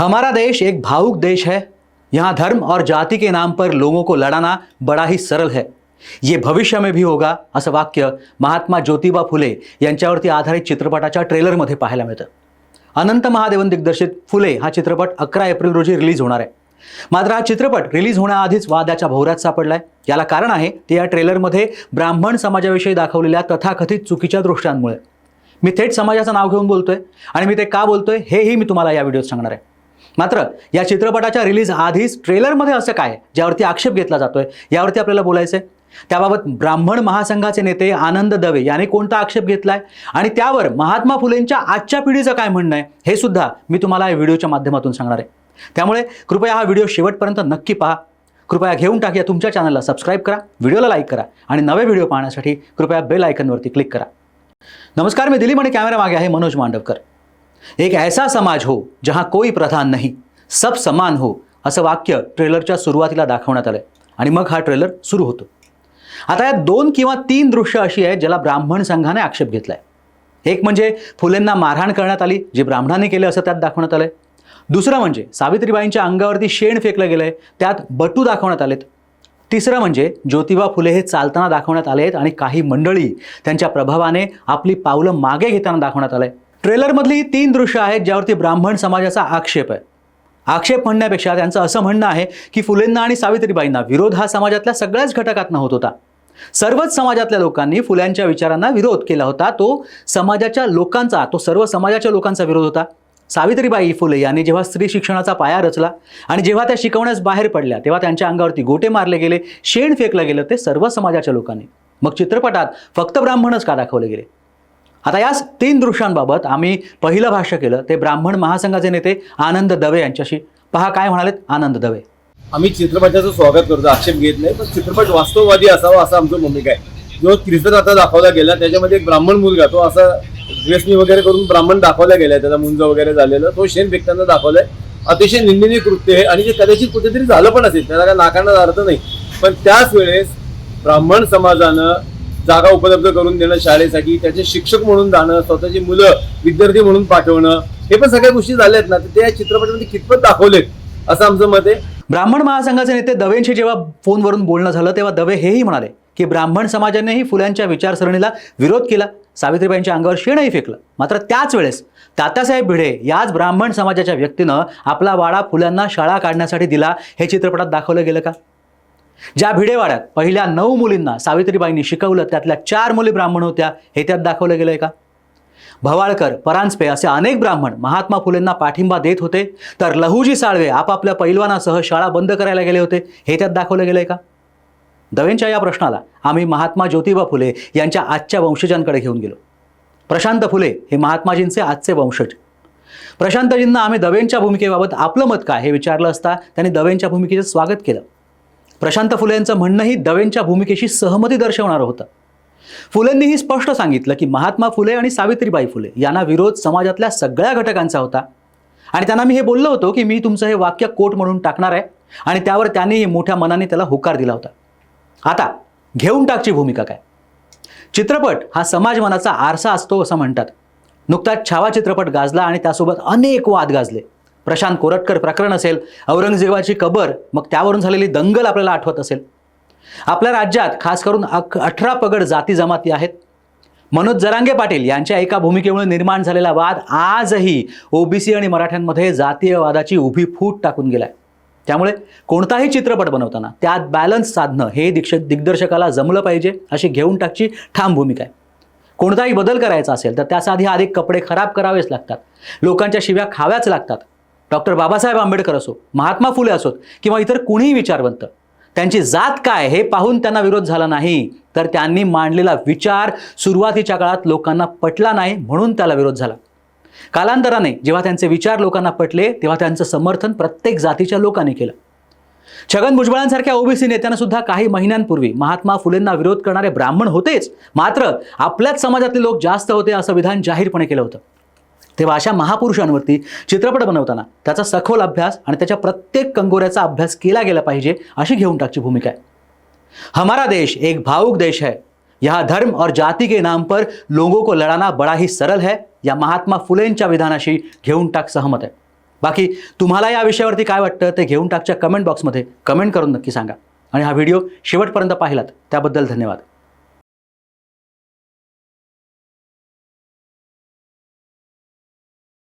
हमारा देश एक भावुक देश है। यहाँ धर्म और जाति के नाम पर लोगों को लड़ाना बड़ा ही सरल है। ये भविष्य में भी होगा असं वाक्य महात्मा ज्योतिबा फुले यांच्यावरती आधारित चित्रपटाच्या ट्रेलरमध्ये पाहायला मिळतं. अनंत महादेवन दिग्दर्शित फुले हा चित्रपट अकरा एप्रिल रोजी रिलीज होणार आहे. मात्र हा चित्रपट रिलीज होण्याआधीच वादाच्या भोवऱ्यात सापडलाय. याला कारण आहे ते या ट्रेलरमध्ये ब्राह्मण समाजाविषयी दाखवलेल्या तथाकथित चुकीच्या दृष्ट्यांमुळे मी थेट समाजाचं नाव घेऊन बोलतोय आणि मी ते का बोलतोय हेही मी तुम्हाला या व्हिडिओत सांगणार आहे. मात्र या चित्रपटाच्या रिलीज आधीच ट्रेलरमध्ये असं काय? ज्यावरती आक्षेप घेतला जातोय यावरती आपल्याला बोलायचं आहे त्याबाबत ब्राह्मण महासंघाचे नेते आनंद दवे यांनी कोणता आक्षेप घेतलाय? आणि त्यावर महात्मा फुलेंच्या आजच्या पिढीचं काय म्हणणं आहे? हे सुद्धा मी तुम्हाला या व्हिडिओच्या माध्यमातून सांगणार आहे. त्यामुळे कृपया हा व्हिडिओ शेवटपर्यंत नक्की पहा. कृपया घेऊन टाकूया तुमच्या चॅनलला सबस्क्राईब करा व्हिडिओला लाईक करा आणि नवे व्हिडिओ पाहण्यासाठी कृपया बेल आयकनवरती क्लिक करा. नमस्कार मी दिलीप आणि कॅमेरा मागे आहे मनोज मांडवकर. एक ऐसा समाज हो जहां कोई प्रधान नाही सब समान हो असं वाक्य ट्रेलरच्या सुरुवातीला दाखवण्यात आलं आणि मग हा ट्रेलर सुरू होतो. आता यात दोन किंवा तीन दृश्य अशी आहेत ज्याला ब्राह्मण संघाने आक्षेप घेतलाय. एक म्हणजे फुलेंना मारहाण करण्यात आली जे ब्राह्मणांनी केले असं त्यात दाखवण्यात आलंय. दुसरं म्हणजे सावित्रीबाईंच्या अंगावरती शेण फेकलं गेलंय त्यात बटू दाखवण्यात आलेत. तिसरं म्हणजे ज्योतिबा फुले हे चालताना दाखवण्यात आलेत आणि काही मंडळी त्यांच्या प्रभावाने आपली पावलं मागे घेताना दाखवण्यात आलंय. ट्रेलरमधली ही तीन दृश्य आहेत ज्यावरती ब्राह्मण समाजाचा आक्षेप आहे. आक्षेप म्हणण्यापेक्षा त्यांचं असं म्हणणं आहे की फुलेंना आणि सावित्रीबाईंना विरोध हा समाजातल्या सगळ्याच घटकातनं होत होता. सर्वच समाजातल्या लोकांनी फुल्यांच्या विचारांना विरोध केला होता. तो समाजाच्या लोकांचा तो सर्व समाजाच्या लोकांचा विरोध होता. सावित्रीबाई फुले यांनी जेव्हा स्त्री शिक्षणाचा पाया रचला आणि जेव्हा त्या शिकवण्यास बाहेर पडल्या तेव्हा त्यांच्या अंगावरती गोटे मारले गेले शेण फेकलं गेलं ते सर्व समाजाच्या लोकांनी. मग चित्रपटात फक्त ब्राह्मणच का दाखवले गेले? आता याच तीन दृश्यांबाबत आम्ही पहिलं भाष्य केलं ते ब्राह्मण महासंघाचे नेते आनंद दवे यांच्याशी. पहा काय म्हणालेत आनंद दवे. आम्ही चित्रपटाचं स्वागत करतो आक्षेप घेत नाही पण चित्रपट वास्तववादी असावा असं आमचं भूमिका आहे. जो कीर्तन आता दाखवला गेला त्याच्यामध्ये एक ब्राह्मण मुलगा तो असा ड्रेसनी वगैरे करून ब्राह्मण दाखवला गेलाय त्याचा मुंज वगैरे झालेलं तो शेण फेकताना दाखवलाय. अतिशय निंदनीय कृत्य आहे आणि जे कदाचित कुठेतरी झालं पण असेल त्याला काय नाकारण्याचा अर्थ नाही. पण त्याच वेळेस ब्राह्मण समाजानं जागा उपलब्ध करून देणं शाळेसाठी त्याचे शिक्षक म्हणून जाणं स्वतःची मुलं विद्यार्थी म्हणून पाठवणं हे पण सगळ्या गोष्टी झाल्यात ना तर ते या चित्रपटामध्ये कितपत दाखवलेत असं आमचं मत आहे. ब्राह्मण महासंघाचे नेते दवेंशी जेव्हा फोनवरून बोलणं झालं तेव्हा दवे हेही म्हणाले की ब्राह्मण समाजानेही फुल्यांच्या विचारसरणीला विरोध केला. सावित्रीबाईंच्या अंगावर शेणही फेकलं. मात्र त्याच वेळेस तात्यासाहेब भिडे याच ब्राह्मण समाजाच्या व्यक्तीनं आपला वाडा फुल्यांना शाळा काढण्यासाठी दिला हे चित्रपटात दाखवलं गेलं का? ज्या भिडेवाड्यात पहिल्या नऊ मुलींना सावित्रीबाईंनी शिकवलं त्यातल्या चार मुली ब्राह्मण होत्या हे त्यात दाखवलं गेलंय का? भवाळकर परांजपे असे अनेक ब्राह्मण महात्मा फुलेंना पाठिंबा देत होते तर लहुजी साळवे आपापल्या पैलवानासह शाळा बंद करायला गेले होते हे त्यात दाखवलं गेलंय का? दवेंच्या या प्रश्नाला आम्ही महात्मा ज्योतिबा फुले यांच्या आजच्या वंशजांकडे घेऊन गेलो. प्रशांत फुले हे महात्माजींचे आजचे वंशज. प्रशांतजींना आम्ही दवेंच्या भूमिकेबाबत आपलं मत काय हे विचारलं असता त्यांनी दवेंच्या भूमिकेचं स्वागत केलं. प्रशांत फुले यांचं म्हणणंही दवेंच्या भूमिकेशी सहमती दर्शवणारं होतं. फुलेंनीही स्पष्ट सांगितलं की महात्मा फुले आणि सावित्रीबाई फुले यांना विरोध समाजातल्या सगळ्या घटकांचा होता. आणि त्यांना मी हे बोललो होतो की मी तुमचं हे वाक्य कोट म्हणून टाकणार आहे आणि त्यावर त्यांनीही मोठ्या मनाने त्याला होकार दिला होता. आता घेऊन टाकची भूमिका काय? चित्रपट हा समाज मनाचा आरसा असतो असं म्हणतात. नुकताच छावा चित्रपट गाजला आणि त्यासोबत अनेक वाद गाजले. प्रशांत कोरटकर प्रकरण असेल औरंगजेबाची कबर मग त्यावरून झालेली दंगल आपल्याला आठवत असेल. आपल्या राज्यात खास करून अक अठरा पगड जाती जमाती आहेत. मनोज जरांगे पाटील यांच्या एका भूमिकेमुळे निर्माण झालेला वाद आजही ओबीसी आणि मराठ्यांमध्ये जातीयवादाची उभी फूट टाकून गेलाय. त्यामुळे कोणताही चित्रपट बनवताना त्यात बॅलन्स साधणं हे दिक्ष दिग्दर्शकाला जमलं पाहिजे अशी घेऊन टाकची ठाम भूमिका आहे. कोणताही बदल करायचा असेल तर त्यासाठी आधी कपडे खराब करावेच लागतात. लोकांच्या शिव्या खाव्याच लागतात. डॉक्टर बाबासाहेब आंबेडकर असो महात्मा फुले असोत किंवा इतर कुणीही विचारवंत त्यांची जात काय हे पाहून त्यांना विरोध झाला नाही तर त्यांनी मांडलेला विचार सुरुवातीच्या काळात लोकांना पटला नाही म्हणून त्याला विरोध झाला. कालांतराने जेव्हा त्यांचे विचार लोकांना पटले तेव्हा त्यांचं समर्थन प्रत्येक जातीच्या लोकांनी केलं. छगन भुजबळांसारख्या ओबीसी नेत्यांना सुद्धा काही महिन्यांपूर्वी महात्मा फुलेंना विरोध करणारे ब्राह्मण होतेच मात्र आपल्याच समाजातले लोक जास्त होते असं विधान जाहीरपणे केलं होतं. तेव्हा अशा महापुरुषांवरती चित्रपट बनवताना त्याचा सखोल अभ्यास आणि त्याच्या प्रत्येक कंगोऱ्याचा अभ्यास केला गेला पाहिजे अशी घेऊन टाकची भूमिका आहे. हमारा देश एक भावुक देश है. यहाँ धर्म और जाति के नाम पर लोगों को लड़ाना बड़ा ही सरल है. या महात्मा फुलेंच्या विधानाशी घेऊन टाक सहमत आहे. बाकी तुम्हाला या विषयावरती काय वाटतं ते घेऊन टाकच्या कमेंट बॉक्समध्ये कमेंट करून नक्की सांगा. आणि हा व्हिडिओ शेवटपर्यंत पाहिलात त्याबद्दल धन्यवाद.